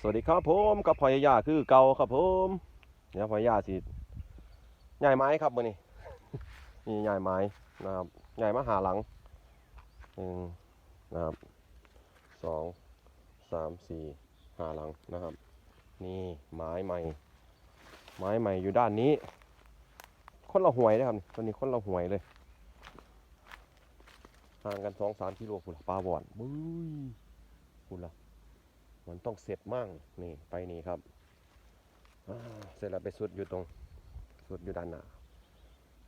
สวัสดีครับผมกับพอยายาคือเก่าครับผมเนี่ยพอยายาสิใหญ่ไม้ครับมือนี้นี่ใหญ่ไม้นะครับใหญ่มาหาหลังหนึ่งนะครับสองสามสี่หาหลังนะครับ นี่ไม้ใหม่ ไม้ใหม่อยู่ด้านนี้ คนละหวยนะครับตัวนี้คนละหวยเลยห่างกันสองสามกิโลคุณละปลาบอนบุ้ยคุณละ มันต้องเสร็จมั่งนี่ไปนี่ครับเสร็จแล้วไปสุดอยู่ตรง สุดอยู่ด้านหน้า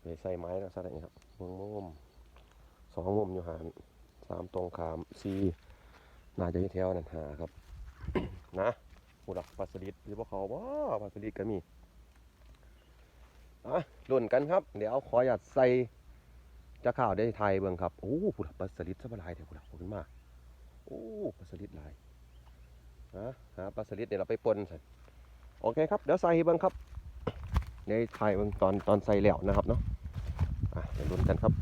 เลยใส่ไม้แล้วใส่อะไรนี่ครับมุมมุมสองมุมอยู่หารสามตรงขามสี่น่าจะอยู่แถวนั่นหาครับ นะผู้หลักปลาสลิดหรือว่าเขาว่าปลาสลิดก็มีอะรุ่นกันครับ เดี๋ยวขออยากใส่จะข่าวได้ไทยเบิ่งครับ โอ้ผู้หลักปลาสลิดสบายเดี๋ยวผู้หลักขอบคุณมากโอ้ปลาสลิดหลาย หาปลาสลิดเดี๋ยวเราไปปนใส่โอเคครับ เดี๋ยวใส่เบิ้งครับเดี๋ยวถ่ายเบิ้งตอนตอนใส่แล้วนะครับเนาะอะเดี๋ยวลุ้นกันครับ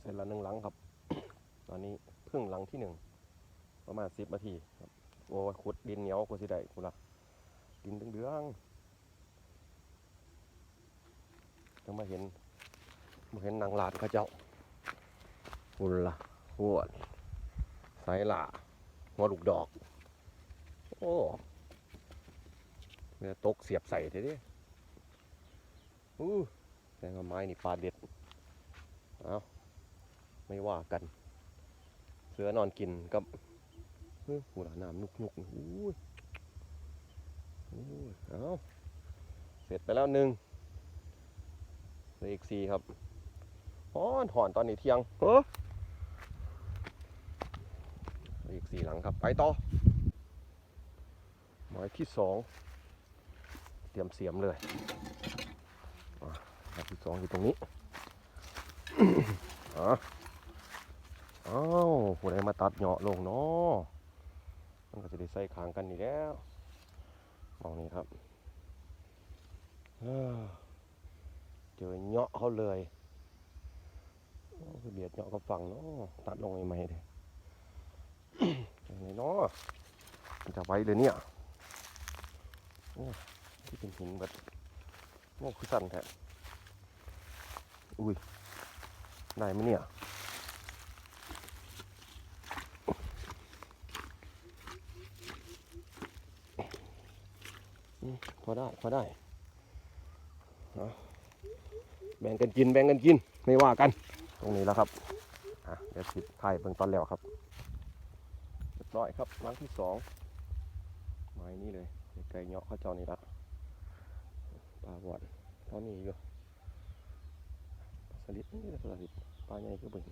เสร็จแล้วหนึ่งหลังครับ ตอนนี้เพิ่งหลังที่หนึ่งประมาณสิบนาทีครับโอ้ขุดดินเหนียวกูสิได้กูละดินเดืองๆยังมาเห็นมาเห็นนางลาดเขาเจ้าคุณละขวดใส่ละ หัวลูกดอก โอ้เนี่ยตกเสียบใส่เด้ดิอู้แต่ว่าไม้นี่ปลาเด็ด เอาไม่ว่ากัน เสือนอนกินกับเฮ้ยหูหลาน้ำนุกนุกอู้ยอู้ยเอาเสร็จไปแล้วหนึ่งเหลืออีกสี่ครับหอนหอนตอนนี้เที่ยงเฮ้อ อีกสี่ห ลังครับ ไปต่อ หมายที่สองเตรียมเสียมเลยหมายที่สองอยู่ตรงนี้อะอ้าวผู้ใดมาตัดเหาะลงเนาะมันก็จะได้ใส่ขางกันนี่แล้วมองนี่ครับเจอเหาะเขาเลยคือเบียดเหาะกับฝั่งเนาะตัดลงใหม่เลย ยังไงเนาะมันจะไว้เลยเนี่ยที่เป็นหินแบบโอ้คือสั่นแท้อุ้ยได้ไหมเนี่ยพอได้พอได้เอาแบ่งกันกินแบ่งกันกินไม่ว่ากัน ตรงนี้แล้วครับเดี๋ยวสิถ่ายเบื้องต้นแล้วครับ เรียบร้อยครับหลังที่สองไม้นี่เลยไก่เงาะข้าเจ้านี่ละปลาบอดเท่านี้อยู่ปลาสลิดนี่ปลาสลิดปลาใหญ่ก็เบิ่ง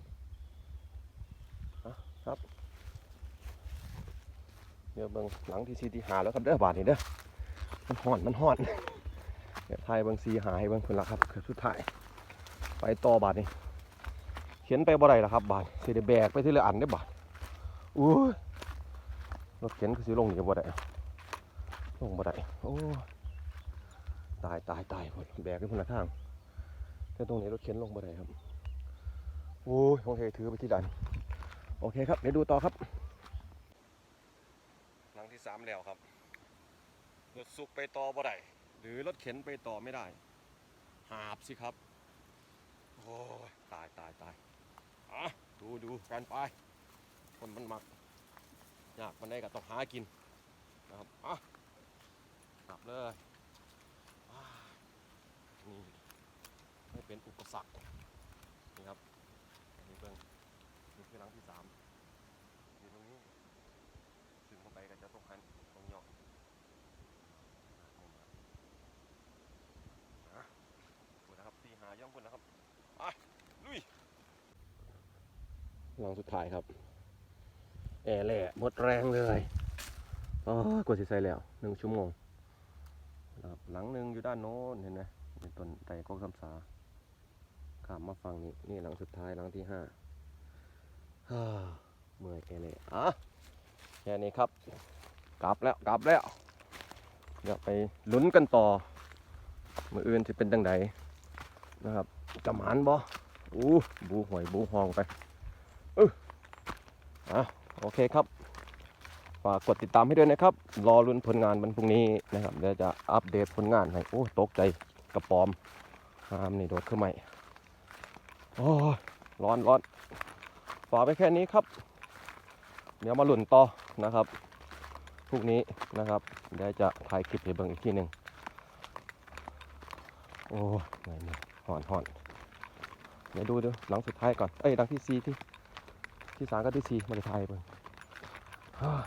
อะครับเดี๋ยวเบิ่งหลังที่สี่ที่หาแล้วครับเด้อบาทนี่เด้อมันห่อนมันห่อนเดี๋ยวทายเบิ่งสีหาให้เบิ่งคนละครับคือสุดท้ายไปต่อบาทนี่เขียนไปบ่ได้ละครับ บาทสิได้แบกไปที่เละอันได้บาทอู้ รถเข็นคือสิลงนี่ก็บ่ได้ลงบ่ได้โอ้ตายตายตายพุ่นแบกไปพุ่นละทางแต่ตรงนี้รถเข็นลงบ่ได้ครับโอ้ยโอเคถือไปที่ดันโอเคครับเดี๋ยวดูต่อครับหลังที่สามแล้วครับรถสุกไปต่อบ่ได้หรือรถเข็นไปต่อไม่ได้ หาบสิครับ โอ้ยตายตายตายอะดูดูกันไปคนมันมัก ยากมันได้ก็ต้องหากินนะครับอะกลับเลยนี่ไม่เป็นอุปสรรคนี่ครับนี่เบิ้งนี่คือหลังที่สามอยู่ตรงนี้ถึงเข้าไปก็จะตกหันตรงยอดอะคุณนะครับตีหาย่องคุณนะครับไปลุยหลังสุดท้ายครับ แอร์แหละหมดแรงเลยอ๋อกว่าสิใส่แล้วหนึ่งชั่วโมงครับหลังหนึ่งอยู่ด้านโน้นเห็นไหมเป็นต้นไตรกกคำสาข้ามมาฟังนี่นี่หลังสุดท้ายหลังที่ห้าฮ่าเมื่อยแอร์แหละอะแค่นี้ครับ กลับแล้วกลับแล้วเดี๋ยวไปลุ้นกันต่อมืออื่นจะเป็นดังใดนะครับจะหมานบ่อู้บูหวยบูหองไปเอะ โอเคครับฝากกดติดตามให้ด้วยนะครับ รอรุ้นผลงานวันพรุ่งนี้นะครับเดี๋ยวจะอัปเดตผลงานให้โอ้ตกใจกระปอมน้ำนี่โดดขึ้นใหม่โอ้ร้อนร้อนฝากไปแค่นี้ครับ เดี๋ยวมาหลุนต่อนะครับพรุ่งนี้นะครับเดี๋ยวจะถ่ายคลิปให้เบิ่งอีกทีหนึ่งโอ้ยเหนื่อยเหนื่อยหอนหอนเดี๋ยวดูดูหลังสุดท้ายก่อน เอ้ยหลังที่สี่ที่ ที่สามกับที่สี่มาจะถ่ายให้เบิ่งเฮ้ย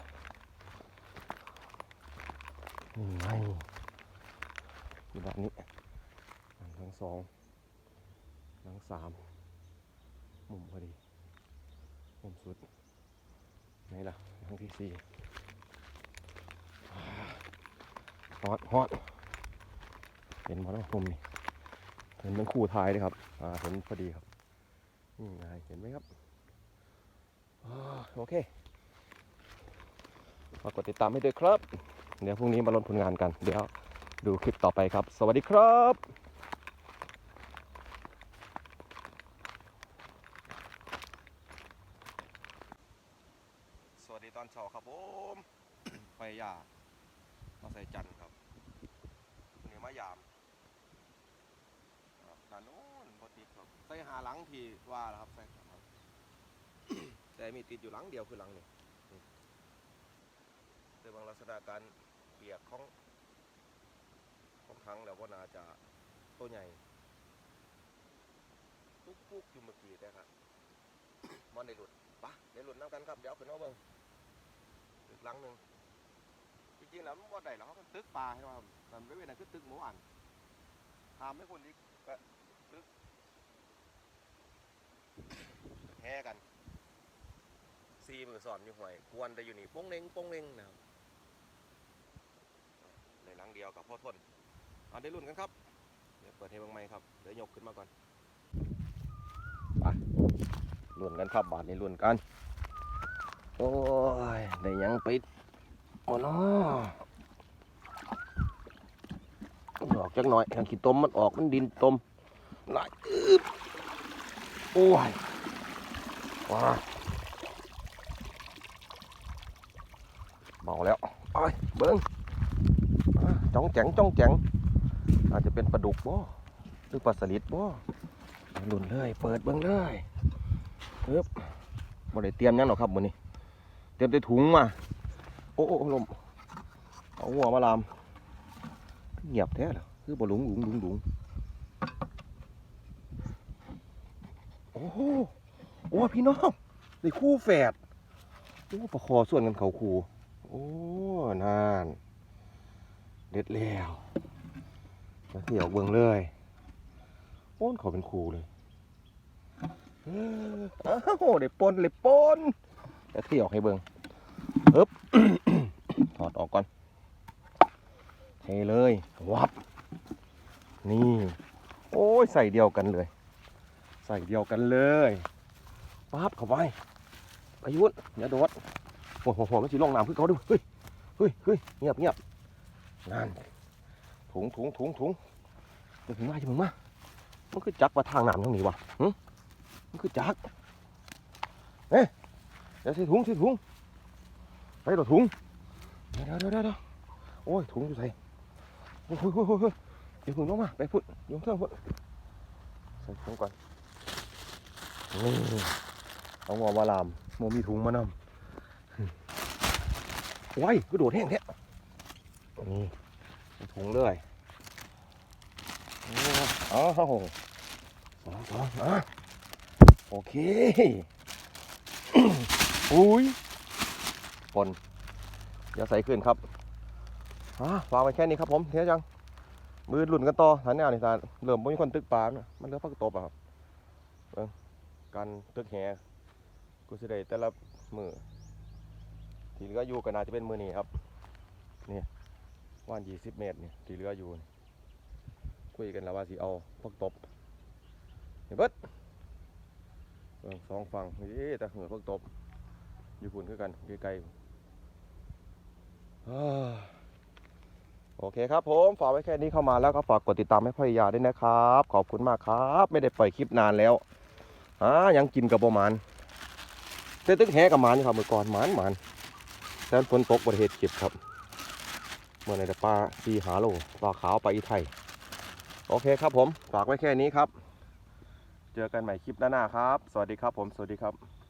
นี่ไงอยู่ด้านนี้อันทั้งสองทั้งสามมุมพอดี มุมสุดไหนล่ะทั้งที่สี่ฮอตฮอตเห็นมาแล้วมุมนี้เห็นเป็นคู่ท้ายเลยครับ อ่าเห็นพอดีครับนี่ไงเห็นไหมครับ โอเคฝากกดติดตามให้ด้วยครับ เดี๋ยวพรุ่งนี้มาลงผลงานกัน เดี๋ยวดูคลิปต่อไปครับ สวัสดีครับสวัสดีตอนเช้าครับผมไปยามาใส่จันทร์ครับวันนี่มายามครับด้านโน้นพอติดครับ ใส่หาหลังที่ว่าแล้วครับใส่ครับ แต่มีติดอยู่หลังเดียวคือหลังนี้แต่บางลักษณะการเปียกของของทั้งแล้วก็น่าจะตัวใหญ่ปุ๊กปุ๊กอยู่เมื่อกี้แต่ครับมันได้หลุดปะได้หลุดน้ำกันครับ เดี๋ยวขึ้นเอาเบิ่งตึกหลังหนึ่งจริงๆแล้วมันบ่ได้หรอกมันตึกปลาใช่ไหมครับแต่ไม่เป็นนั่นคือตึกหมูอันทามไม่คนอีกก็ตึกแห่กัน ซีมือสอนอยู่ห่วยกวนแต่อยู่นี่โป้งเน่งโป้งเน่งนะครับในหลังเดียวกับพ่อทนเอาได้รุ่นกันครับ เดี๋ยวเปิดให้บางไม้ครับ เดี๋ยวยกขึ้นมาก่อนไปรุ่นกันครับบาทนี้รุ่นกัน โอ้ยได้ยังปิดโอ้นาะออกจักหน่อยทางขี้ต้มมันออกมันดินต้มหลอึบโอ้ยว้า เบาแล้วไปเบิ้งจ้องแจงจ้องแจงอาจจะเป็นปลาดุกบ่หรือปลาสลิดบ่หลุนเลย เปิดเบิ่งเลยเอ๊บบ่ได้เตรียมยังหรอกครับมื้อนี้เตรียมแต่ถุงมาโอ้โอ้ลมเอาหัวมาลามเงียบแท้เหรอคือบ่หลุงหลุงหลุงหลุงโอ้โหโอ้พี่น้องได้คู่แฝดโอ้ปลาคอส่วนกันเขาคู่ โอ้นานเด็ดแล้วจะเที่ยวเบืองเลยโอ้นเขาเป็นครูเลยเอ้ออ้าวเด็ดปนเลยปนจะเที่ยวให้เบืองอึ๊บถอดออกก่อนเทเลยวับ นี่ โอ้ยใส่เดียวกันเลย ใส่เดียวกันเลยปั๊บเข้าไปไปยุทธอย่าโดด โอ้โหมันสิลงน้ำคือเขาดูเฮ้ยเฮ้ยเฮ้ยเงียบเงียบนั่นถุงถุงถุงถุงจะถึงมาจะถึงมามันคือจักว่าทางน้ำทางนี้วะหึมันคือจักเอ๊ะเดี๋ยวใส่ถุงใส่ถุงไปต่อถุงเดี๋ยวเดี๋ยวเดี๋ยวโอ้ยถุงอยู่ใส่โอ้ยโอ้ยโอ้ยโอ้ยเดี๋ยวถุงลงมาไปพุดโยงเครื่องพุดใส่ถุงก่อนนี่เอาหัวมาลามโมมีถุงมานำ ว้ายกระโดดแห้งแท้นี่ถุงเลยโอ้อ้าวสองสองอะโอเคอุ้ยปนอย่าใส่ขึ้นครับอะวางไว้แค่นี้ครับผมเทียจัง มือหลุนกันต่อฐานเนี่ยนี่ฐานเริ่มบ่มีคนตึกปลานะมันเลือพักตบอะครับการตึกแหกูสิได้แต่ละมือ ที่เหลืออยู่ก็น่าจะเป็นมือนี้ครับนี่ว่านยี่สิบเมตรนี่ที่เหลืออยู่นี่คุยกันแล้วว่าสิเอาพวกตบเห็นเบิดเบิ่งสองฝั่งนี่แต่เหงือพวกตบอยู่พุ่นคือกันไกลๆอ้โอเคครับผมฝากไว้แค่นี้เข้ามาแล้วก็ฝากกดติดตามให้พ่อยาด้วยนะครับ ขอบคุณมากครับ ไม่ได้ปล่อยคลิปนานแล้วอ่ายังกินกับประมาณเต้ตึกแหกับหมานครับเมื่อก่อนหมานหมาน แล้นฝนตกประเหตุคลิปครับเมื่อไหร่ปลาซีหาโลปลาขาวปลาอีไทย โอเคครับผม ฝากไว้แค่นี้ครับ เจอกันใหม่คลิปหน้าครับ สวัสดีครับผม สวัสดีครับ